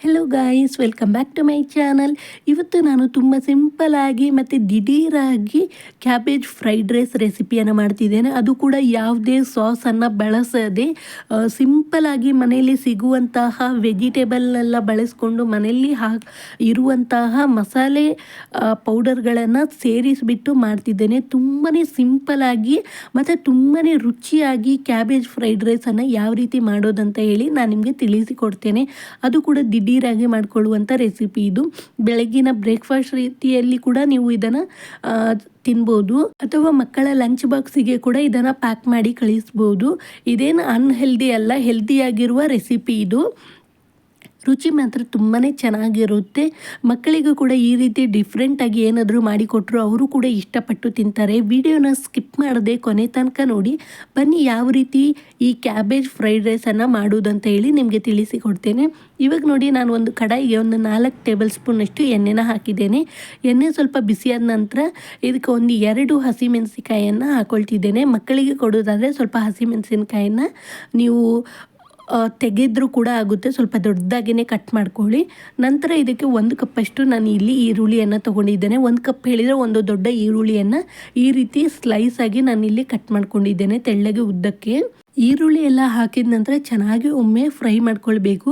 Hello guys welcome back to my channel ಇವತ್ತು ನಾನು ತುಂಬ ಸಿಂಪಲಾಗಿ ಮತ್ತು ದಿಢೀರಾಗಿ ಕ್ಯಾಬೇಜ್ ಫ್ರೈಡ್ ರೈಸ್ ರೆಸಿಪಿಯನ್ನು ಮಾಡ್ತಿದ್ದೇನೆ. ಅದು ಕೂಡ ಯಾವುದೇ ಸಾಸನ್ನು ಬಳಸದೆ ಸಿಂಪಲಾಗಿ ಮನೆಯಲ್ಲಿ ಸಿಗುವಂತಹ ವೆಜಿಟೇಬಲ್ನೆಲ್ಲ ಬಳಸ್ಕೊಂಡು ಮನೆಯಲ್ಲಿ ಹಾ, ಇರುವಂತಹ ಮಸಾಲೆ ಪೌಡರ್ಗಳನ್ನು ಸೇರಿಸಿಬಿಟ್ಟು ಮಾಡ್ತಿದ್ದೇನೆ. ತುಂಬಾ ಸಿಂಪಲಾಗಿ ಮತ್ತು ತುಂಬಾ ರುಚಿಯಾಗಿ ಕ್ಯಾಬೇಜ್ ಫ್ರೈಡ್ ರೈಸನ್ನು ಯಾವ ರೀತಿ ಮಾಡೋದಂತ ಹೇಳಿ ನಾನು ನಿಮಗೆ ತಿಳಿಸಿಕೊಡ್ತೇನೆ. ಅದು ಕೂಡ ದಿಢೀರಾಗಿ ಮಾಡಿಕೊಳ್ಳುವಂಥ ರೆಸಿಪಿ ಇದು. ಬೆಳಗ್ಗಿನ ಬ್ರೇಕ್ಫಾಸ್ಟ್ ರೀತಿಯಲ್ಲಿ ಕೂಡ ನೀವು ಇದನ್ನು ತಿನ್ಬೋದು. ಅಥವಾ ಮಕ್ಕಳ ಲಂಚ್ ಬಾಕ್ಸಿಗೆ ಕೂಡ ಇದನ್ನು ಪ್ಯಾಕ್ ಮಾಡಿ ಕಳಿಸ್ಬೋದು. ಇದೇನು ಅನ್ಹೆಲ್ದಿ ಅಲ್ಲ ಹೆಲ್ದಿಯಾಗಿರುವ ರೆಸಿಪಿ ಇದು. ರುಚಿ ಮಾತ್ರ ತುಂಬಾ ಚೆನ್ನಾಗಿರುತ್ತೆ. ಮಕ್ಕಳಿಗೂ ಕೂಡ ಈ ರೀತಿ ಡಿಫ್ರೆಂಟಾಗಿ ಏನಾದರೂ ಮಾಡಿಕೊಟ್ರು ಅವರು ಕೂಡ ಇಷ್ಟಪಟ್ಟು ತಿಂತಾರೆ. ವಿಡಿಯೋನ ಸ್ಕಿಪ್ ಮಾಡದೆ ಕೊನೆ ತನಕ ನೋಡಿ. ಬನ್ನಿ ಯಾವ ರೀತಿ ಈ ಕ್ಯಾಬೇಜ್ ಫ್ರೈಡ್ ರೈಸನ್ನು ಅಂತ ಹೇಳಿ ನಿಮಗೆ ತಿಳಿಸಿಕೊಡ್ತೇನೆ. ಇವಾಗ ನೋಡಿ ನಾನು ಒಂದು ಕಡಾಯಿಗೆ ಒಂದು ನಾಲ್ಕು ಟೇಬಲ್ ಸ್ಪೂನಷ್ಟು ಎಣ್ಣೆನ ಹಾಕಿದ್ದೇನೆ. ಎಣ್ಣೆ ಸ್ವಲ್ಪ ಬಿಸಿಯಾದ ನಂತರ ಇದಕ್ಕೆ ಒಂದು ಎರಡು ಹಸಿಮೆಣಸಿಕಾಯನ್ನು ಹಾಕೊಳ್ತಿದ್ದೇನೆ. ಮಕ್ಕಳಿಗೆ ಕೊಡೋದಾದರೆ ಸ್ವಲ್ಪ ಹಸಿಮೆಣಸಿನಕಾಯನ್ನು ನೀವು ತೆಗೆದ್ರೂ ಕೂಡ ಆಗುತ್ತೆ. ಸ್ವಲ್ಪ ದೊಡ್ಡದಾಗಿಯೇ ಕಟ್ ಮಾಡ್ಕೊಳ್ಳಿ. ನಂತರ ಇದಕ್ಕೆ ಒಂದು ಕಪ್ಪಷ್ಟು ನಾನು ಇಲ್ಲಿ ಈರುಳ್ಳಿಯನ್ನು ತೊಗೊಂಡಿದ್ದೇನೆ. ಒಂದು ಕಪ್ ಹೇಳಿದರೆ ಒಂದು ದೊಡ್ಡ ಈರುಳ್ಳಿಯನ್ನು ಈ ರೀತಿ ಸ್ಲೈಸ್ ಆಗಿ ನಾನು ಇಲ್ಲಿ ಕಟ್ ಮಾಡ್ಕೊಂಡಿದ್ದೇನೆ ತೆಳ್ಳಗೆ ಉದ್ದಕ್ಕೆ. ಈರುಳ್ಳಿ ಎಲ್ಲ ಹಾಕಿದ ನಂತರ ಚೆನ್ನಾಗಿ ಒಮ್ಮೆ ಫ್ರೈ ಮಾಡ್ಕೊಳ್ಬೇಕು.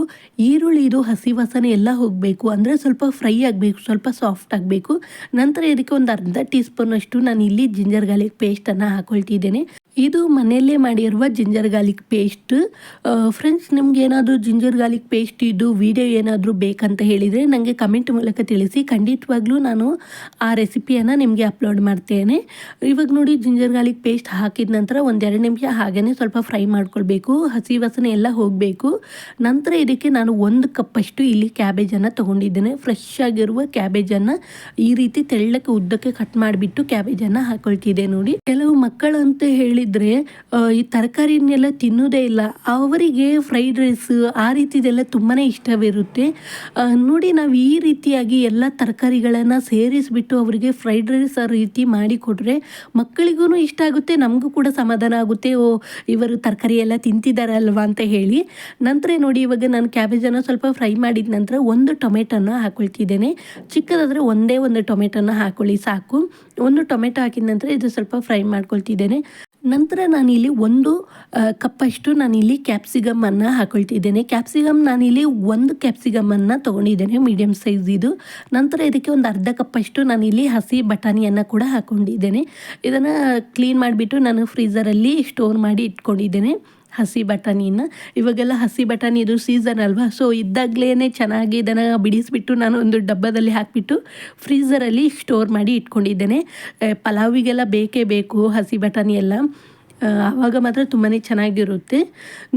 ಈರುಳ್ಳಿ, ಇದು ಹಸಿ ವಾಸನೆ ಎಲ್ಲ ಹೋಗಬೇಕು. ಅಂದರೆ ಸ್ವಲ್ಪ ಫ್ರೈ ಆಗಬೇಕು, ಸ್ವಲ್ಪ ಸಾಫ್ಟ್ ಆಗಬೇಕು. ನಂತರ ಇದಕ್ಕೆ ಒಂದು ಅರ್ಧ ಟೀ ಸ್ಪೂನಷ್ಟು ನಾನು ಇಲ್ಲಿ ಜಿಂಜರ್ ಗಾರ್ಲಿಕ್ ಪೇಸ್ಟನ್ನು ಹಾಕೊಳ್ತಿದ್ದೇನೆ. ಇದು ಮನೆಯಲ್ಲೇ ಮಾಡಿರುವ ಜಿಂಜರ್ ಗಾರ್ಲಿಕ್ ಪೇಸ್ಟ್. ಫ್ರೆಂಡ್ಸ್ ನಿಮ್ಗೆ ಏನಾದರೂ ಜಿಂಜರ್ ಗಾರ್ಲಿಕ್ ಪೇಸ್ಟ್ ಇದು ವಿಡಿಯೋ ಏನಾದರೂ ಬೇಕಂತ ಹೇಳಿದರೆ ನನಗೆ ಕಮೆಂಟ್ ಮೂಲಕ ತಿಳಿಸಿ. ಖಂಡಿತವಾಗ್ಲೂ ನಾನು ಆ ರೆಸಿಪಿಯನ್ನು ನಿಮಗೆ ಅಪ್ಲೋಡ್ ಮಾಡ್ತೇನೆ. ಇವಾಗ ನೋಡಿ ಜಿಂಜರ್ ಗಾರ್ಲಿಕ್ ಪೇಸ್ಟ್ ಹಾಕಿದ ನಂತರ ಒಂದೆರಡು ನಿಮಿಷ ಹಾಗೆಯೇ ಸ್ವಲ್ಪ ಫ್ರೈ ಮಾಡ್ಕೊಳ್ಬೇಕು, ಹಸಿ ವಾಸನೆ ಎಲ್ಲ ಹೋಗಬೇಕು. ನಂತರ ಇದಕ್ಕೆ ನಾನು ಒಂದು ಕಪ್ಪಷ್ಟು ಇಲ್ಲಿ ಕ್ಯಾಬೇಜನ್ನು ತೊಗೊಂಡಿದ್ದೇನೆ. ಫ್ರೆಶ್ ಆಗಿರುವ ಕ್ಯಾಬೇಜನ್ನು ಈ ರೀತಿ ತೆಳ್ಳಕ್ಕೆ, ಉದ್ದಕ್ಕೆ ಕಟ್ ಮಾಡಿಬಿಟ್ಟು ಕ್ಯಾಬೇಜನ್ನು ಹಾಕೊಳ್ತಿದ್ದೆ ನೋಡಿ. ಕೆಲವು ಮಕ್ಕಳು ಅಂತ ಹೇಳಿದರೆ ಈ ತರಕಾರಿನೆಲ್ಲ ತಿನ್ನೋದೇ ಇಲ್ಲ. ಅವರಿಗೆ ಫ್ರೈಡ್ ರೈಸ್ ಆ ರೀತಿದೆಲ್ಲ ತುಂಬಾ ಇಷ್ಟವಿರುತ್ತೆ. ನೋಡಿ ನಾವು ಈ ರೀತಿಯಾಗಿ ಎಲ್ಲ ತರಕಾರಿಗಳನ್ನು ಸೇರಿಸಿಬಿಟ್ಟು ಅವರಿಗೆ ಫ್ರೈಡ್ ರೈಸ್ ಆ ರೀತಿ ಮಾಡಿಕೊಟ್ರೆ ಮಕ್ಕಳಿಗೂ ಇಷ್ಟ ಆಗುತ್ತೆ, ನಮಗೂ ಕೂಡ ಸಮಾಧಾನ ಆಗುತ್ತೆ. ಓ, ಇವರು ತರಕಾರಿ ಎಲ್ಲ ತಿಂತಿದ್ದಾರಲ್ವ ಅಂತ ಹೇಳಿ, ನಂತರ ನೋಡಿ ಇವಾಗ ನಾನು ಕ್ಯಾಬೇಜನ್ನು ಸ್ವಲ್ಪ ಫ್ರೈ ಮಾಡಿದ ನಂತರ ಒಂದು ಟೊಮೆಟೊನ ಹಾಕೊಳ್ತಿದ್ದೇನೆ. ಚಿಕ್ಕದಾದರೆ ಒಂದೇ ಒಂದು ಟೊಮೆಟೊನ ಹಾಕೊಳ್ಳಿ ಸಾಕು. ಒಂದು ಟೊಮೆಟೊ ಹಾಕಿದ ನಂತರ ಇದು ಸ್ವಲ್ಪ ಫ್ರೈ ಮಾಡ್ಕೊಳ್ತಿದ್ದೇನೆ. ನಂತರ ನಾನಿಲ್ಲಿ ಒಂದು ಕಪ್ಪಷ್ಟು ನಾನಿಲ್ಲಿ ಕ್ಯಾಪ್ಸಿಗಮನ್ನು ಹಾಕೊಳ್ತಿದ್ದೇನೆ. ಕ್ಯಾಪ್ಸಿಗಮ್ ನಾನಿಲ್ಲಿ ಒಂದು ಕ್ಯಾಪ್ಸಿಗಮನ್ನು ತೊಗೊಂಡಿದ್ದೇನೆ ಮೀಡಿಯಮ್ ಸೈಜ್ ಇದು. ನಂತರ ಇದಕ್ಕೆ ಒಂದು ಅರ್ಧ ಕಪ್ಪಷ್ಟು ನಾನಿಲ್ಲಿ ಹಸಿ ಬಟಾಣಿಯನ್ನು ಕೂಡ ಹಾಕ್ಕೊಂಡಿದ್ದೇನೆ ಇದನ್ನು ಕ್ಲೀನ್ ಮಾಡಿಬಿಟ್ಟು ನಾನು ಫ್ರೀಝರಲ್ಲಿ ಸ್ಟೋರ್ ಮಾಡಿ ಇಟ್ಕೊಂಡಿದ್ದೇನೆ. ಹಸಿ ಬಟಾಣಿನ. ಇವಾಗೆಲ್ಲ ಹಸಿ ಬಟಾಣಿ ಇದು ಸೀಸನ್ ಅಲ್ವಾ? ಸೊ ಇದ್ದಾಗಲೇ ಚೆನ್ನಾಗಿ ಇದನ್ನು ಬಿಡಿಸಿಬಿಟ್ಟು ನಾನು ಒಂದು ಡಬ್ಬದಲ್ಲಿ ಹಾಕಿಬಿಟ್ಟು ಫ್ರೀಝರಲ್ಲಿ ಸ್ಟೋರ್ ಮಾಡಿ ಇಟ್ಕೊಂಡಿದ್ದೇನೆ. ಪಲಾವಿಗೆಲ್ಲ ಬೇಕೇ ಬೇಕು ಹಸಿ ಬಟಾಣಿ ಎಲ್ಲ. ಆವಾಗ ಮಾತ್ರ ತುಂಬಾ ಚೆನ್ನಾಗಿರುತ್ತೆ.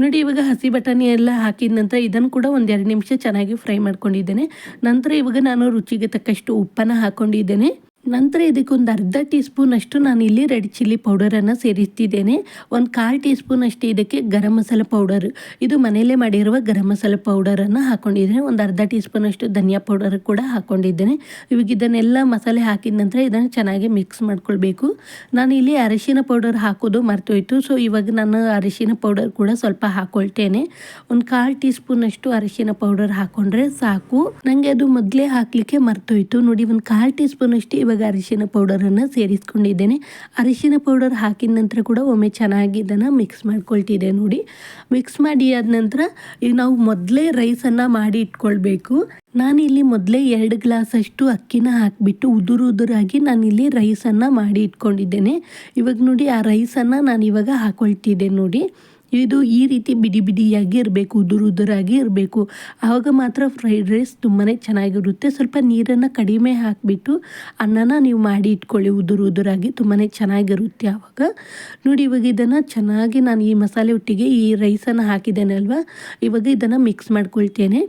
ನೋಡಿ, ಇವಾಗ ಹಸಿ ಬಟಾಣಿ ಎಲ್ಲ ಹಾಕಿದ ನಂತರ ಇದನ್ನು ಕೂಡ ಒಂದು ಎರಡು ನಿಮಿಷ ಚೆನ್ನಾಗಿ ಫ್ರೈ ಮಾಡ್ಕೊಂಡಿದ್ದೇನೆ. ನಂತರ ಇವಾಗ ನಾನು ರುಚಿಗೆ ತಕ್ಕಷ್ಟು ಉಪ್ಪನ್ನು ಹಾಕ್ಕೊಂಡಿದ್ದೇನೆ ನಂತರ ಇದಕ್ಕೊಂದು ಅರ್ಧ ಟೀ ಸ್ಪೂನ್ ಅಷ್ಟು ನಾನು ಇಲ್ಲಿ ರೆಡ್ ಚಿಲ್ಲಿ ಪೌಡರನ್ನು ಸೇರಿಸ್ತಿದ್ದೇನೆ. ಒಂದು ಕಾಲು ಟೀ ಸ್ಪೂನ್ ಅಷ್ಟು ಇದಕ್ಕೆ ಗರಂ ಮಸಾಲೆ ಪೌಡರ್. ಇದು ಮನೆಯಲ್ಲೇ ಮಾಡಿರುವ ಗರಂ ಮಸಾಲೆ ಪೌಡರನ್ನು ಹಾಕೊಂಡಿದ್ದೇನೆ. ಒಂದು ಅರ್ಧ ಟೀ ಸ್ಪೂನ್ ಅಷ್ಟು ಧನಿಯಾ ಪೌಡರ್ ಕೂಡ ಹಾಕೊಂಡಿದ್ದೇನೆ. ಇವಾಗ ಇದನ್ನೆಲ್ಲ ಮಸಾಲೆ ಹಾಕಿದ ನಂತರ ಇದನ್ನು ಚೆನ್ನಾಗಿ ಮಿಕ್ಸ್ ಮಾಡ್ಕೊಳ್ಬೇಕು. ನಾನು ಇಲ್ಲಿ ಅರಿಶಿನ ಪೌಡರ್ ಹಾಕೋದು ಮರ್ತೋಯ್ತು. ಸೊ ಇವಾಗ ನಾನು ಅರಿಶಿನ ಪೌಡರ್ ಕೂಡ ಸ್ವಲ್ಪ ಹಾಕೊಳ್ತೇನೆ. ಒಂದು ಕಾಲು ಟೀ ಸ್ಪೂನ್ ಅಷ್ಟು ಅರಿಶಿನ ಪೌಡರ್ ಹಾಕೊಂಡ್ರೆ ಸಾಕು. ನನಗೆ ಅದು ಮೊದಲೇ ಹಾಕಲಿಕ್ಕೆ ಮರ್ತೋಯ್ತು. ನೋಡಿ, ಒಂದು ಕಾಲು ಟೀ ಸ್ಪೂನ್ ಅಷ್ಟು ಇವಾಗ ಇವಾಗ ಅರಿಶಿನ ಪೌಡರನ್ನು ಸೇರಿಸ್ಕೊಂಡಿದ್ದೇನೆ. ಅರಿಶಿನ ಪೌಡರ್ ಹಾಕಿದ ನಂತರ ಕೂಡ ಒಮ್ಮೆ ಚೆನ್ನಾಗಿ ಇದನ್ನು ಮಿಕ್ಸ್ ಮಾಡ್ಕೊಳ್ತಿದ್ದೆ ನೋಡಿ. ಮಿಕ್ಸ್ ಮಾಡಿ ಆದ ನಂತರ ಈಗ ನಾವು ಮೊದಲೇ ರೈಸನ್ನು ಮಾಡಿ ಇಟ್ಕೊಳ್ಬೇಕು. ನಾನಿಲ್ಲಿ ಮೊದಲೇ ಎರಡು ಗ್ಲಾಸಷ್ಟು ಅಕ್ಕಿನ ಹಾಕಿಬಿಟ್ಟು ಉದುರು ಉದುರಾಗಿ ನಾನಿಲ್ಲಿ ರೈಸನ್ನು ಮಾಡಿ ಇಟ್ಕೊಂಡಿದ್ದೇನೆ. ಇವಾಗ ನೋಡಿ ಆ ರೈಸನ್ನು ನಾನು ಇವಾಗ ಹಾಕೊಳ್ತಿದ್ದೆ ನೋಡಿ. ಇದು ಈ ರೀತಿ ಬಿಡಿ ಬಿಡಿಯಾಗಿ ಇರಬೇಕು, ಉದುರು ಉದುರಾಗಿ ಇರಬೇಕು. ಆವಾಗ ಮಾತ್ರ ಫ್ರೈಡ್ ರೈಸ್ ತುಂಬಾ ಚೆನ್ನಾಗಿರುತ್ತೆ. ಸ್ವಲ್ಪ ನೀರನ್ನು ಕಡಿಮೆ ಹಾಕಿಬಿಟ್ಟು ಅನ್ನನ ನೀವು ಮಾಡಿ ಇಟ್ಕೊಳ್ಳಿ, ಉದುರು ಉದುರಾಗಿ ತುಂಬಾ ಚೆನ್ನಾಗಿರುತ್ತೆ ಆವಾಗ. ನೋಡಿ, ಇವಾಗ ಇದನ್ನು ಚೆನ್ನಾಗಿ ನಾನು ಈ ಮಸಾಲೆ ಒಟ್ಟಿಗೆ ಈ ರೈಸನ್ನು ಹಾಕಿದ್ದೇನೆ ಅಲ್ವಾ ಇವಾಗ ಇದನ್ನು ಮಿಕ್ಸ್ ಮಾಡ್ಕೊಳ್ತೇನೆ.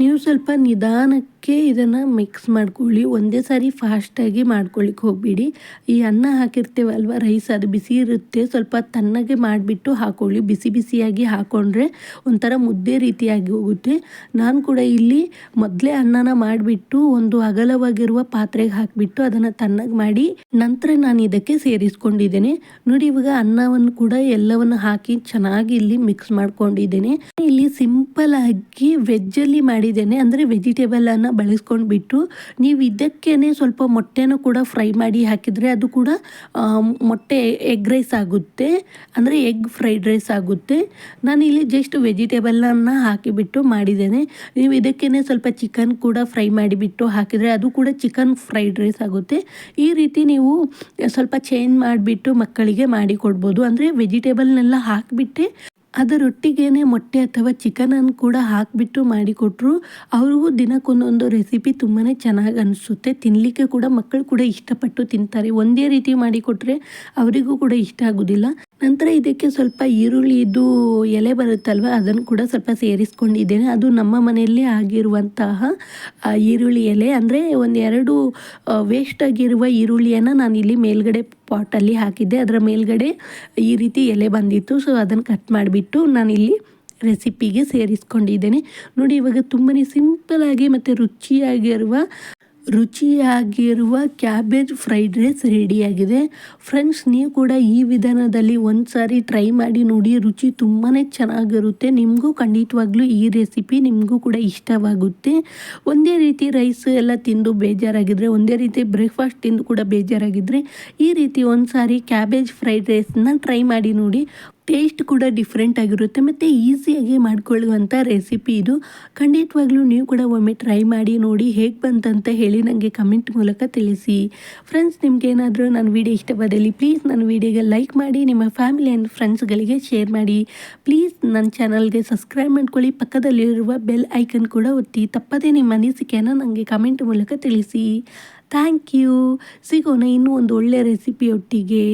ನೀವು ಸ್ವಲ್ಪ ನಿಧಾನಕ್ಕೆ ಇದಕ್ಕೆ ಇದನ್ನು ಮಿಕ್ಸ್ ಮಾಡ್ಕೊಳ್ಳಿ. ಒಂದೇ ಸಾರಿ ಫಾಸ್ಟಾಗಿ ಮಾಡ್ಕೊಳ್ಳಿಕ್ಕೆ ಹೋಗಬೇಡಿ. ಈ ಅನ್ನ ಹಾಕಿರ್ತೀವಲ್ವ ರೈಸ್ ಅದು ಬಿಸಿ ಇರುತ್ತೆ, ಸ್ವಲ್ಪ ತಣ್ಣಗೆ ಮಾಡಿಬಿಟ್ಟು ಹಾಕೊಳ್ಳಿ. ಬಿಸಿ ಬಿಸಿಯಾಗಿ ಹಾಕ್ಕೊಂಡ್ರೆ ಒಂಥರ ಮುದ್ದೆ ರೀತಿಯಾಗಿ ಹೋಗುತ್ತೆ. ನಾನು ಕೂಡ ಇಲ್ಲಿ ಮೊದಲೇ ಅನ್ನನ ಮಾಡಿಬಿಟ್ಟು ಒಂದು ಅಗಲವಾಗಿರುವ ಪಾತ್ರೆಗೆ ಹಾಕಿಬಿಟ್ಟು ಅದನ್ನು ತಣ್ಣಗೆ ಮಾಡಿ ನಂತರ ನಾನು ಇದಕ್ಕೆ ಸೇರಿಸ್ಕೊಂಡಿದ್ದೇನೆ. ನೋಡಿ, ಇವಾಗ ಅನ್ನವನ್ನು ಕೂಡ ಎಲ್ಲವನ್ನು ಹಾಕಿ ಚೆನ್ನಾಗಿ ಇಲ್ಲಿ ಮಿಕ್ಸ್ ಮಾಡ್ಕೊಂಡಿದ್ದೇನೆ. ಇಲ್ಲಿ ಸಿಂಪಲ್ ಆಗಿ ವೆಜ್ಜಲ್ಲಿ ಮಾಡಿದ್ದೇನೆ. ಅಂದರೆ ವೆಜಿಟೇಬಲನ್ನು ಬಳಸ್ಕೊಂಡ್ಬಿಟ್ಟು ನೀವು ಇದಕ್ಕೇ ಸ್ವಲ್ಪ ಮೊಟ್ಟೆನೂ ಕೂಡ ಫ್ರೈ ಮಾಡಿ ಹಾಕಿದರೆ ಅದು ಕೂಡ ಮೊಟ್ಟೆ ಎಗ್ ರೈಸ್ ಆಗುತ್ತೆ. ಅಂದರೆ ಎಗ್ ಫ್ರೈಡ್ ರೈಸ್ ಆಗುತ್ತೆ. ನಾನು ಇಲ್ಲಿ ಜಸ್ಟ್ ವೆಜಿಟೇಬಲನ್ನು ಹಾಕಿಬಿಟ್ಟು ಮಾಡಿದ್ದೇನೆ. ನೀವು ಇದಕ್ಕೇ ಸ್ವಲ್ಪ ಚಿಕನ್ ಕೂಡ ಫ್ರೈ ಮಾಡಿಬಿಟ್ಟು ಹಾಕಿದರೆ ಅದು ಕೂಡ ಚಿಕನ್ ಫ್ರೈಡ್ ರೈಸ್ ಆಗುತ್ತೆ. ಈ ರೀತಿ ನೀವು ಸ್ವಲ್ಪ ಚೇಂಜ್ ಮಾಡಿಬಿಟ್ಟು ಮಕ್ಕಳಿಗೆ ಮಾಡಿಕೊಡ್ಬೋದು ಅಂದರೆ ವೆಜಿಟೇಬಲ್ನೆಲ್ಲ ಹಾಕಿಬಿಟ್ಟೆ ಅದರೊಟ್ಟಿಗೇನೆ ಮೊಟ್ಟೆ ಅಥವಾ ಚಿಕನನ್ನು ಕೂಡ ಹಾಕಿಬಿಟ್ಟು ಮಾಡಿಕೊಟ್ರು. ಅವ್ರಿಗೂ ದಿನಕ್ಕೊಂದೊಂದು ರೆಸಿಪಿ ತುಂಬಾ ಚೆನ್ನಾಗಿ ಅನಿಸುತ್ತೆ. ತಿನ್ನಲಿಕ್ಕೆ ಕೂಡ ಮಕ್ಕಳು ಕೂಡ ಇಷ್ಟಪಟ್ಟು ತಿಂತಾರೆ. ಒಂದೇ ರೀತಿ ಮಾಡಿಕೊಟ್ರೆ ಅವರಿಗೂ ಕೂಡ ಇಷ್ಟ ಆಗೋದಿಲ್ಲ. ನಂತರ ಇದಕ್ಕೆ ಸ್ವಲ್ಪ ಈರುಳ್ಳಿದು ಎಲೆ ಬರುತ್ತಲ್ವ, ಅದನ್ನು ಕೂಡ ಸ್ವಲ್ಪ ಸೇರಿಸ್ಕೊಂಡಿದ್ದೇನೆ. ಅದು ನಮ್ಮ ಮನೆಯಲ್ಲೇ ಆಗಿರುವಂತಹ ಈರುಳ್ಳಿ ಎಲೆ. ಅಂದರೆ ಒಂದೆರಡು ವೇಸ್ಟ್ ಆಗಿರುವ ಈರುಳ್ಳಿಯನ್ನು ನಾನು ಇಲ್ಲಿ ಮೇಲ್ಗಡೆ ಪಾಟಲ್ಲಿ ಹಾಕಿದ್ದೆ. ಅದರ ಮೇಲ್ಗಡೆ ಈ ರೀತಿ ಎಲೆ ಬಂದಿತ್ತು. ಸೊ ಅದನ್ನು ಕಟ್ ಮಾಡಿಬಿಟ್ಟು ನಾನಿಲ್ಲಿ ರೆಸಿಪಿಗೆ ಸೇರಿಸ್ಕೊಂಡಿದ್ದೇನೆ. ನೋಡಿ, ಇವಾಗ ತುಂಬಾ ಸಿಂಪಲಾಗಿ ಮತ್ತು ರುಚಿಯಾಗಿರುವ ರುಚಿಯಾಗಿರುವ ಕ್ಯಾಬೇಜ್ ಫ್ರೈಡ್ ರೈಸ್ ರೆಡಿಯಾಗಿದೆ. ಫ್ರೆಂಡ್ಸ್, ನೀವು ಕೂಡ ಈ ವಿಧಾನದಲ್ಲಿ ಒಂದು ಸಾರಿ ಟ್ರೈ ಮಾಡಿ ನೋಡಿ. ರುಚಿ ತುಂಬಾ ಚೆನ್ನಾಗಿರುತ್ತೆ. ನಿಮಗೂ ಖಂಡಿತವಾಗ್ಲೂ ಈ ರೆಸಿಪಿ ನಿಮಗೂ ಕೂಡ ಇಷ್ಟವಾಗುತ್ತೆ. ಒಂದೇ ರೀತಿ ರೈಸ್ ಎಲ್ಲ ತಿಂದು ಬೇಜಾರಾಗಿದ್ದರೆ ಒಂದೇ ರೀತಿ ಬ್ರೇಕ್ಫಾಸ್ಟ್ ತಿಂದು ಕೂಡ ಬೇಜಾರಾಗಿದ್ದರೆ ಈ ರೀತಿ ಒಂದು ಸಾರಿ ಕ್ಯಾಬೇಜ್ ಫ್ರೈಡ್ ರೈಸ್ನ ಟ್ರೈ ಮಾಡಿ ನೋಡಿ. ಟೇಸ್ಟ್ ಕೂಡ ಡಿಫ್ರೆಂಟ್ ಆಗಿರುತ್ತೆ. ಮತ್ತು ಈಸಿಯಾಗಿ ಮಾಡ್ಕೊಳ್ಳುವಂಥ ರೆಸಿಪಿ ಇದು. ಖಂಡಿತವಾಗ್ಲೂ ನೀವು ಕೂಡ ಒಮ್ಮೆ ಟ್ರೈ ಮಾಡಿ ನೋಡಿ ಹೇಗೆ ಬಂತಂತ ಹೇಳಿ ನನಗೆ ಕಮೆಂಟ್ ಮೂಲಕ ತಿಳಿಸಿ. ಫ್ರೆಂಡ್ಸ್ ನಿಮ್ಗೇನಾದರೂ ನನ್ನ ವೀಡಿಯೋ ಇಷ್ಟವಾದಲ್ಲಿ ಪ್ಲೀಸ್ ನನ್ನ ವೀಡಿಯೋಗೆ ಲೈಕ್ ಮಾಡಿ, ನಿಮ್ಮ ಫ್ಯಾಮಿಲಿ ಆ್ಯಂಡ್ ಫ್ರೆಂಡ್ಸ್ಗಳಿಗೆ ಶೇರ್ ಮಾಡಿ. ಪ್ಲೀಸ್ ನನ್ನ ಚಾನಲ್ಗೆ ಸಬ್ಸ್ಕ್ರೈಬ್ ಮಾಡ್ಕೊಳ್ಳಿ. ಪಕ್ಕದಲ್ಲಿರುವ ಬೆಲ್ ಐಕನ್ ಕೂಡ ಒತ್ತಿ. ತಪ್ಪದೇ ನಿಮ್ಮ ಅನಿಸಿಕೆಯನ್ನು ನನಗೆ ಕಮೆಂಟ್ ಮೂಲಕ ತಿಳಿಸಿ. ಥ್ಯಾಂಕ್ ಯು ಸಿಗೋಣ ಇನ್ನೂ ಒಂದು ಒಳ್ಳೆಯ ರೆಸಿಪಿಯೊಟ್ಟಿಗೆ